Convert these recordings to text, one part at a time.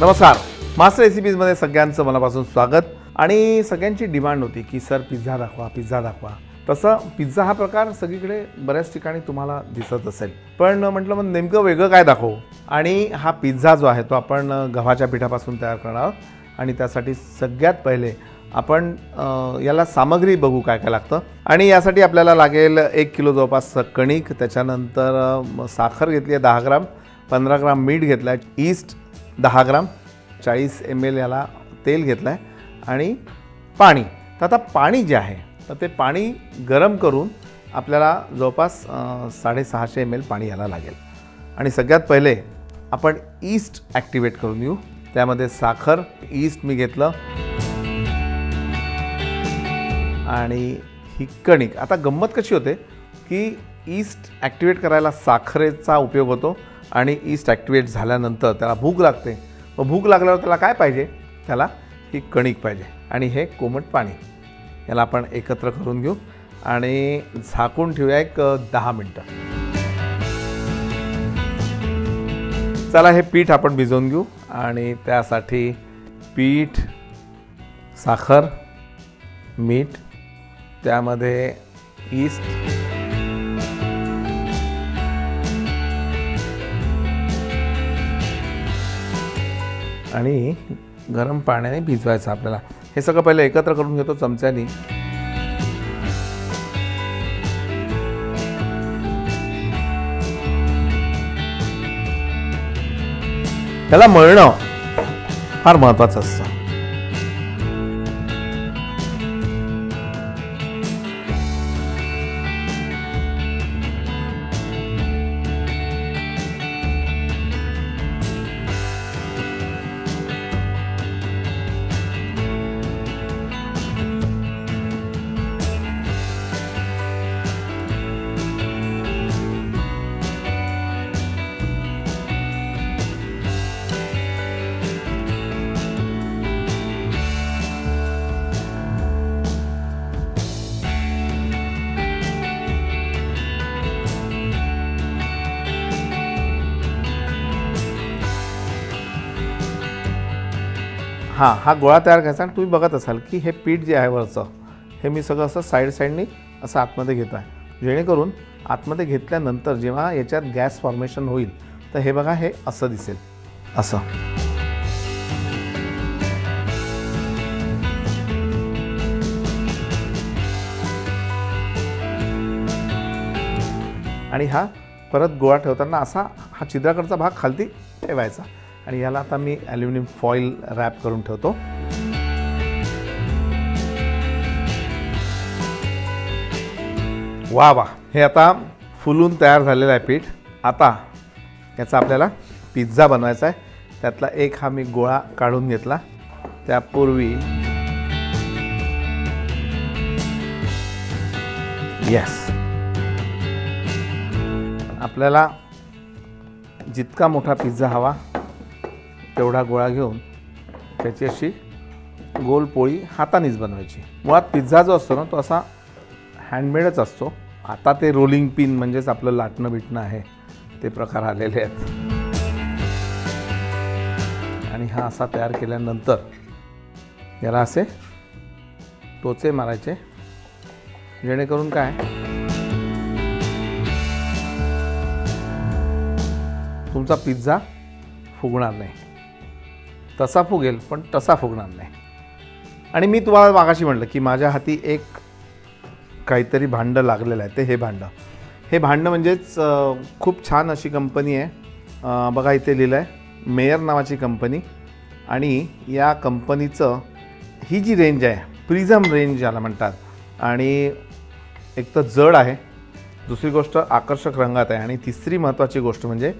नमस्कार. मास्टर रेसिपीजमध्ये सगळ्यांचं मनापासून स्वागत. आणि सगळ्यांची डिमांड होती की सर पिझ्झा दाखवा पिझ्झा दाखवा. तसं पिझ्झा हा प्रकार सगळीकडे बऱ्याच ठिकाणी तुम्हाला दिसत असेल. पण म्हटलं मग नेमकं वेगळं काय दाखवू? आणि हा पिझ्झा जो आहे तो आपण गव्हाच्या पिठापासून तयार करणार आहोत. आणि त्यासाठी सगळ्यात पहिले आपण याला सामग्री बघू काय काय लागतं. आणि यासाठी आपल्याला लागेल एक किलो जवळपास कणिक त्याच्यानंतर साखर घेतली आहे दहा ग्राम पंधरा ग्राम मीठ घेतलं आहे ईस्ट दहा ग्राम चाळीस एम एल याला तेल घेतलं आहे आणि पाणी. तर आता पाणी जे आहे तर ते पाणी गरम करून आपल्याला जवळपास साडेसहाशे एम एल पाणी याला लागेल. आणि सगळ्यात पहिले आपण ईस्ट ॲक्टिवेट करून घेऊ. त्यामध्ये साखर ईस्ट मी घेतलं. आणि ही कणिक. आता गंमत कशी होते की ईस्ट ॲक्टिवेट करायला साखरेचा उपयोग होतो. आणि ईस्ट ॲक्टिवेट झाल्यानंतर त्याला भूक लागते. मग भूक लागल्यावर त्याला काय पाहिजे? त्याला ही कणिक पाहिजे. आणि हे कोमट पाणी. याला आपण एकत्र करून घेऊ आणि झाकून ठेवूया एक दहा मिनटं. चला हे पीठ आपण भिजवून घेऊ आणि त्यासाठी पीठ साखर मीठ त्यामध्ये ईस्ट आणि गरम पाण्याने भिजवायचं आपल्याला. हे सगळं पहिले एकत्र करून घेतो चमच्यानी. त्याला मळणं फार महत्वाचं असतं. हां हा गोळा तयार करायचा आणि तुम्ही बघत असाल की हे पीठ जे आहे वरचं हे मी सगळं असं साईड साईडनी असं आतमध्ये घेत आहे. जेणेकरून आतमध्ये घेतल्यानंतर जेव्हा याच्यात गॅस फॉर्मेशन होईल तर हे बघा हे असं दिसेल. असं. आणि हा परत गोळा ठेवताना असा हा छिद्राकडचा भाग खालती ठेवायचा. आणि याला आता मी ॲल्युमिनियम फॉईल रॅप करून ठेवतो. वा वा. हे आता फुलून तयार झालेलं आहे पीठ. आता याचा आपल्याला पिझ्झा बनवायचा आहे. त्यातला एक हा मी गोळा काढून घेतला. त्यापूर्वी येस आपल्याला जितका मोठा पिझ्झा हवा तेवढा गोळा घेऊन त्याची अशी गोल पोळी हातानेच बनवायची. मुळात पिझ्झा जो असतो ना तो असा हँडमेडच असतो. आता ते रोलिंग पिन म्हणजेच आपलं लाटणं बिटणं आहे ते प्रकार आलेले आहेत. आणि हा असा तयार केल्यानंतर याला असे टोचे मारायचे जेणेकरून काय? तुमचा पिझ्झा फुगणार नाही. तसा फुगेल पण तसा फुगणार नाही. आणि मी तुम्हाला मागाशी म्हटलं की माझ्या हाती एक काहीतरी भांडं लागलेलं आहे ते हे भांडं. हे भांडं म्हणजेच खूप छान अशी कंपनी आहे. बघा इथे लिहिलं आहे मेयर नावाची कंपनी. आणि या कंपनीचं ही जी रेंज आहे प्रिझम रेंज ज्याला म्हणतात आणि एक तर जड आहे. दुसरी गोष्ट आकर्षक रंगात आहे. आणि तिसरी महत्त्वाची गोष्ट म्हणजे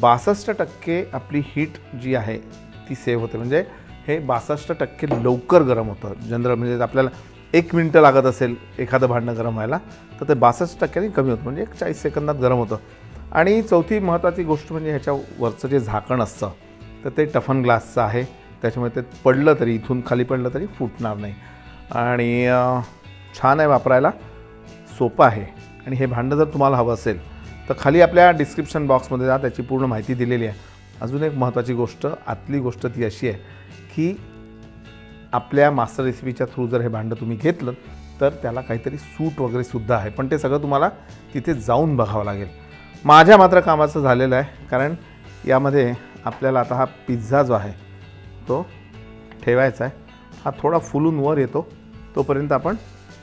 बासष्ट टक्के आपली हीट जी आहे ती सेव्ह होते. म्हणजे हे बासष्ट टक्के लवकर गरम होतं. जनरल म्हणजे आपल्याला एक मिनटं लागत असेल एखादं भांडणं गरम व्हायला तर ते बासष्ट टक्क्यांनी कमी होतं. म्हणजे एक चाळीस सेकंदात गरम होतं. आणि चौथी महत्त्वाची गोष्ट म्हणजे ह्याच्या वरचं जे झाकण असतं तर ते टफन ग्लासचं आहे. त्याच्यामुळे ते पडलं तरी इथून खाली पडलं तरी फुटणार नाही. आणि छान आहे वापरायला. सोपं आहे. आणि हे भांडं जर तुम्हाला हवं असेल तर खाली आपल्या डिस्क्रिप्शन बॉक्समध्ये जा त्याची पूर्ण माहिती दिलेली आहे. अजून एक महत्त्वाची गोष्ट आतली गोष्ट ती अशी आहे की आपल्या मास्टर रेसिपीच्या थ्रू जर हे भांडं तुम्ही घेतलं तर त्याला काहीतरी सूट वगैरे सुद्धा आहे. पण ते सगळं तुम्हाला तिथे जाऊन बघावं लागेल. माझ्या मात्र कामाचं झालेलं आहे कारण यामध्ये आपल्याला आता हा पिझ्झा जो आहे तो ठेवायचा आहे. हा थोडा फुलून वर येतो तोपर्यंत आपण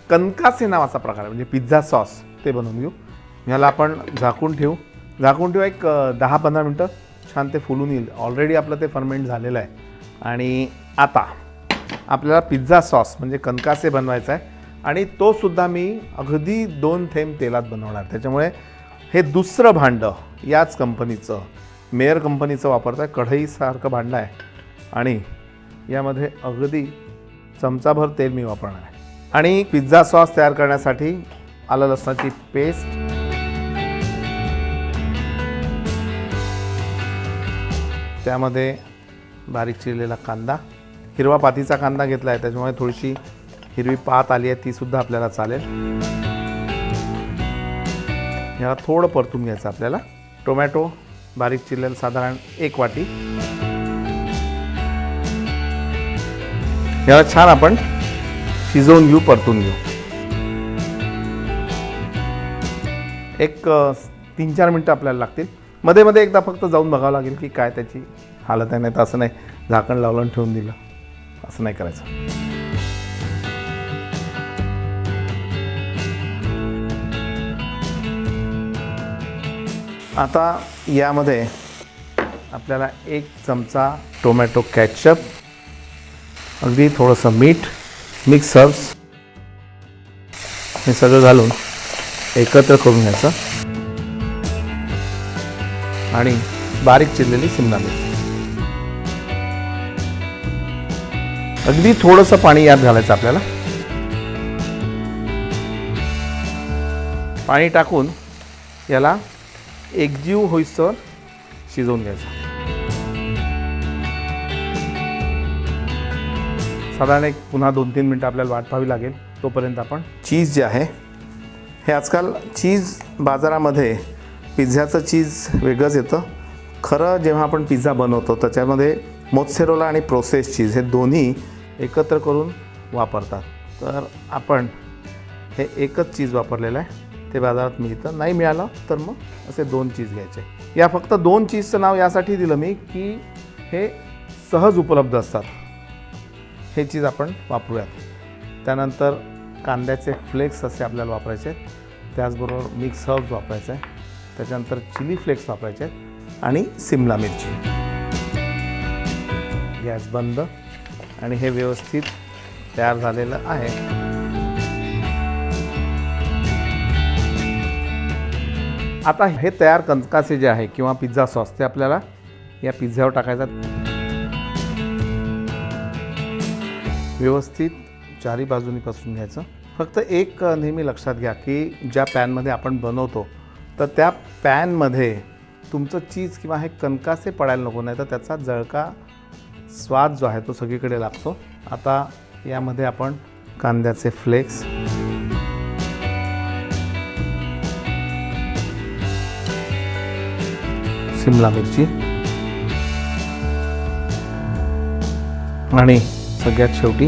कनकासे नावाचा प्रकार आहे म्हणजे पिझ्झा सॉस ते बनवून घेऊ. ह्याला आपण झाकून ठेवू. झाकून ठेवू एक दहा पंधरा मिनटं. छान ते फुलून येईल. ऑलरेडी आपलं ते फर्मेंट झालेलं आहे. आणि आता आपल्याला पिझ्झा सॉस म्हणजे कणकासे बनवायचा आहे. आणि तो सुद्धा मी अगदी दोन थेंब तेलात बनवणार. त्याच्यामुळे हे दुसरं भांडं याच कंपनीचं मेयर कंपनीचं वापरतं आहे कढईसारखं भांडं आहे. आणि यामध्ये अगदी चमचाभर तेल मी वापरणार आहे. आणि पिझ्झा सॉस तयार करण्यासाठी आलं लसणाची पेस्ट त्यामध्ये बारीक चिरलेला कांदा हिरवा पातीचा कांदा घेतला आहे त्याच्यामुळे थोडीशी हिरवी पात आली आहे तीसुद्धा आपल्याला चालेल. ह्याला थोडं परतून घ्यायचं आपल्याला. टोमॅटो बारीक चिरलेलं साधारण एक वाटी. याला छान आपण शिजवून घेऊ परतून घेऊ. एक तीन चार मिनटं आपल्याला लागतील. मध्ये मध्ये एकदा फक्त जाऊन बघावं लागेल की काय त्याची हालत आहे नाही तर असं नाही झाकण लावलं आणि ठेवून दिलं. असं नाही करायचं. आता यामध्ये आपल्याला एक चमचा टोमॅटो कॅचअप अगदी थोडंसं मीठ मिक्स हर्ब्स हे सगळं घालून एकत्र करून घ्यायचं. आणि बारीक चिरलेली शिमला मिरची अगदी थोडंसं पाणी यात घालायचं आपल्याला. पाणी टाकून याला एकजीव होईसर शिजवून घ्यायचं. साधारण एक पुन्हा दोन तीन मिनटं आपल्याला वाट पाहावी लागेल तोपर्यंत आपण चीज जे आहे हे आजकाल चीज बाजारामध्ये पिझ्झाचं चीज वेगळंच येतं. खरं जेव्हा आपण पिझ्झा बनवतो त्याच्यामध्ये मोत्सेरोला आणि प्रोसेस चीज हे दोन्ही एकत्र करून वापरतात. तर आपण हे एकच चीज वापरलेलं आहे. ते बाजारात मिळतं नाही मिळालं तर मग असे दोन चीज घ्यायचे. या फक्त दोन चीजचं नाव यासाठी दिलं मी की हे सहज उपलब्ध असतात. हे चीज आपण वापरूयात. त्यानंतर कांद्याचे फ्लेक्स असे आपल्याला वापरायचे आहेत. त्याचबरोबर मिक्स हर्ब्स वापरायचं आहे त्याच्यानंतर चिली फ्लेक्स वापरायचे आहेत आणि सिमला मिरची. गॅस बंद आणि हे व्यवस्थित तयार झालेलं आहे. आता हे तयार कंदकाचे जे आहे किंवा पिझ्झा सॉस ते आपल्याला या पिझ्झ्यावर टाकायचा व्यवस्थित चारी बाजूनी पसरून घ्यायचं. फक्त एक नेहमी लक्षात घ्या की ज्या पॅनमध्ये आपण बनवतो तर त्या पॅनमध्ये तुमचं चीज किंवा हे कणकाचे पडायला नको नाही तर त्याचा जळका स्वाद जो आहे तो सगळीकडे लागतो. आता यामध्ये आपण कांद्याचे फ्लेक्स. शिमला मिरची. आणि सगळ्यात शेवटी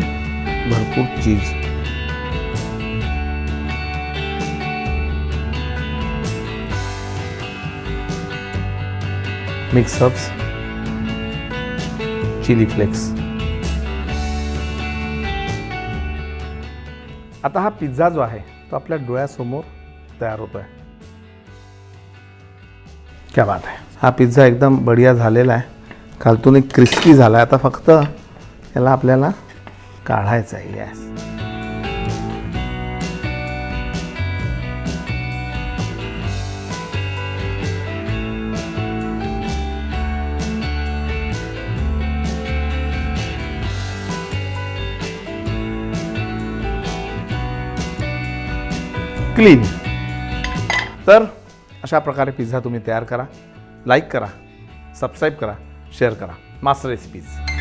भरपूर cheese. Mix herbs chilli flakes आता हा पिझ्झा जो आहे तो आपल्या डोळ्यासमोर तयार होतो आहे क्या बात आहे. हा पिझ्झा एकदम बढिया झालेला आहे. खालतून एक क्रिस्पी झाला आहे आता फक्त याला आपल्याला काढायचं आहे गॅस क्लीन. तर अशा प्रकारे पिझ्झा तुम्ही तयार करा लाईक करा सबस्क्राईब करा शेअर करा. Master recipes.